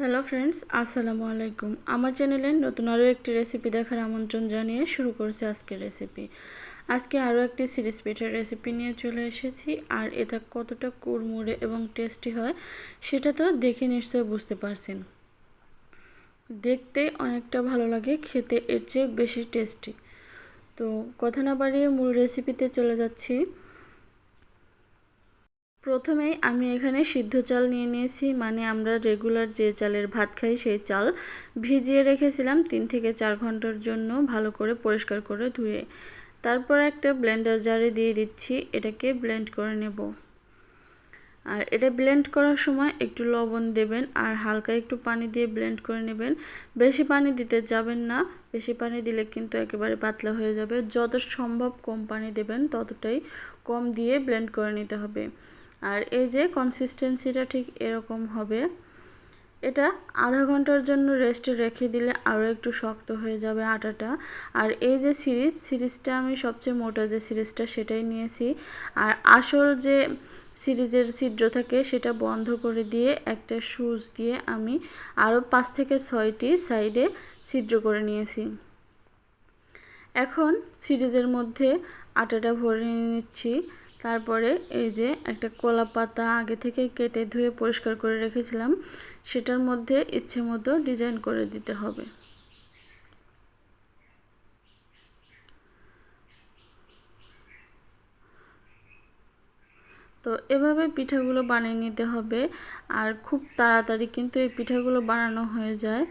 Hello friends আসসালামু আলাইকুম। আমার চ্যানেলে নতুন আরও একটি রেসিপি দেখার আমন্ত্রণ জানিয়ে শুরু করছি আজকের রেসিপি আজকে আরও একটি সিরিজ পিঠের রেসিপি নিয়ে চলে এসেছি। আর এটা কতটা কুড়মুড়ে এবং টেস্টি হয়, সেটা তো দেখে নিশ্চয়ই বুঝতে পারছেন। দেখতে অনেকটা ভালো লাগে, খেতে এর চেয়ে বেশি টেস্টি তো কথা না বাড়িয়ে মূল রেসিপিতে চলে যাচ্ছি। প্রথমেই আমি এখানে সিদ্ধ চাল নিয়ে নিয়েছি মানে আমরা রেগুলার যে চালের ভাত খাই সেই চাল ভিজিয়ে রেখেছিলাম তিন থেকে চার ঘণ্টার জন্য ভালো করে পরিষ্কার করে ধুয়ে। তারপর একটা ব্লেন্ডার জারে দিয়ে দিচ্ছি, এটাকে ব্লেন্ড করে নেব। আর এটা ব্লেন্ড করার সময় একটু লবণ দেবেন আর হালকা একটু পানি দিয়ে ব্লেন্ড করে নেবেন। বেশি পানি দিতে যাবেন না, বেশি পানি দিলে কিন্তু একেবারে পাতলা হয়ে যাবে। যত সম্ভব কম পানি দেবেন, ততটাই কম দিয়ে ব্লেন্ড করে নিতে হবে। আর এই যে কনসিস্টেন্সিটা ঠিক এরকম হবে, এটা আধা ঘণ্টার জন্য রেস্টে রেখে দিলে আরও একটু শক্ত হয়ে যাবে আটাটা। আর এই যে সিরিজ সিরিজটা আমি সবচেয়ে মোটা যে সিরিজটা সেটাই নিয়েছি। আর আসল যে সিরিজের ছিদ্র থাকে সেটা বন্ধ করে দিয়ে একটা সুচ দিয়ে আমি আরও পাঁচ থেকে ছয়টি সাইডে ছিদ্র করে নিয়েছি। এখন সিরিজের মধ্যে আটাটা ভরে নিচ্ছি। তারপরে এই যে একটা কলা পাতা আগে থেকে কেটে ধুয়ে পরিষ্কার করে রেখেছিলাম, সেটার মধ্যে ইচ্ছে মতো ডিজাইন করে দিতে হবে। তো এভাবে পিঠাগুলো বানিয়ে নিতে হবে, আর খুব তাড়াতাড়ি কিন্তু এই পিঠাগুলো বানানো হয়ে যায়।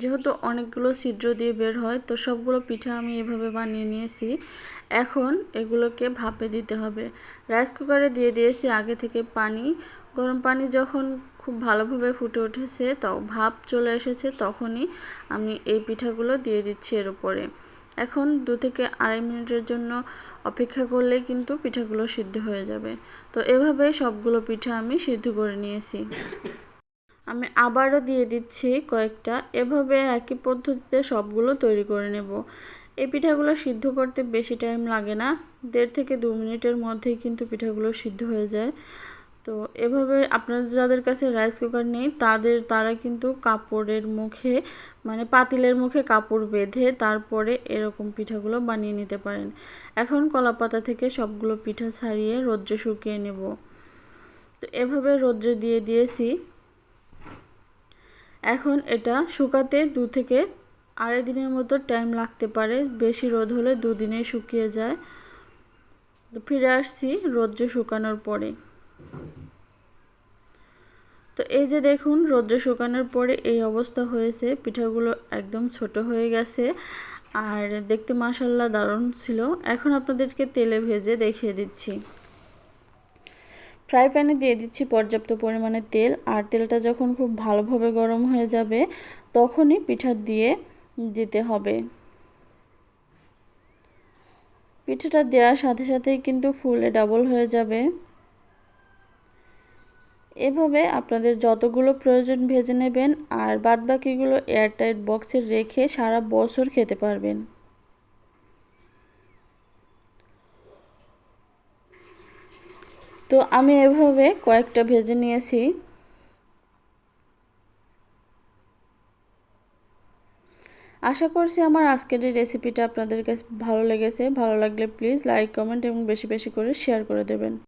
যেহেতু অনেকগুলো ছিদ্র দিয়ে বের হয়, তো সবগুলো পিঠা আমি এভাবে বানিয়ে নিয়েছি। এখন এগুলোকে ভাপে দিতে হবে। রাইস কুকারে দিয়ে দিয়েছি আগে থেকে পানি। গরম পানি যখন খুব ভালোভাবে ফুটে উঠেছে, তো ভাপ চলে এসেছে, তখনই আমি এই পিঠাগুলো দিয়ে দিচ্ছি এর উপরে। এখন দু থেকে আড়াই মিনিটের জন্য অপেক্ষা করলে কিন্তু পিঠাগুলো সিদ্ধ হয়ে যাবে। তো এভাবেই সবগুলো পিঠা আমি সিদ্ধ করে নিয়েছি। আমি আবারও দিয়ে দিচ্ছি কয়েকটা। এভাবে একই পদ্ধতিতে সবগুলো তৈরি করে নেব। এই পিঠাগুলো সিদ্ধ করতে বেশি টাইম লাগে না। দেড় থেকে দু মিনিটের মধ্যেই কিন্তু পিঠাগুলো সিদ্ধ হয়ে যায়। তো এভাবে আপনাদের, যাদের কাছে রাইস কুকার নেই, তাদের, তারা কিন্তু কাপড়ের মুখে মানে পাতিলের মুখে কাপড় বেঁধে তারপরে এরকম পিঠাগুলো বানিয়ে নিতে পারেন। এখন কলা পাতা থেকে সবগুলো পিঠা ছাড়িয়ে রোদ্রে শুকিয়ে নেব। তো এভাবে রোদ্রে দিয়ে দিয়েছি। এখন এটা শুকাতে দু থেকে আড়াই দিনের মতো টাইম লাগতে পারে। বেশি রোদ হলে দুদিনে শুকিয়ে যায়। তো ফিরে আসছি রোদ্রে শুকানোর পরে। তো এই যে দেখুন, রোদ্রে শুকানোর পরে এই অবস্থা হয়েছে। পিঠাগুলো একদম ছোট হয়ে গেছে। আর দেখতে মাসাল্লা দারুণ ছিল। এখন আপনাদেরকে তেলে ভেজে দেখিয়ে দিচ্ছি। ফ্রাই প্যানে দিয়ে দিচ্ছি পর্যাপ্ত পরিমাণে তেল, আর তেলটা যখন খুব ভালোভাবে গরম হয়ে যাবে, তখনই পিঠা দিয়ে দিতে হবে। পিঠাটা দেওয়ার সাথে সাথেই কিন্তু ফুলে ডাবল হয়ে যাবে। এভাবে আপনাদের যতগুলো প্রয়োজন ভেজে নেবেন, আর বাদবাকিগুলো এয়ারটাইট বক্সে রেখে সারা বছর খেতে পারবেন। তো আমি এভাবে কয়েকটা ভেজে নিয়েছি। আশা করছি আমার আজকের এই রেসিপিটা আপনাদের কাছে ভালো লেগেছে। ভালো লাগলে প্লিজ লাইক কমেন্ট এবং বেশি বেশি করে শেয়ার করে দেবেন।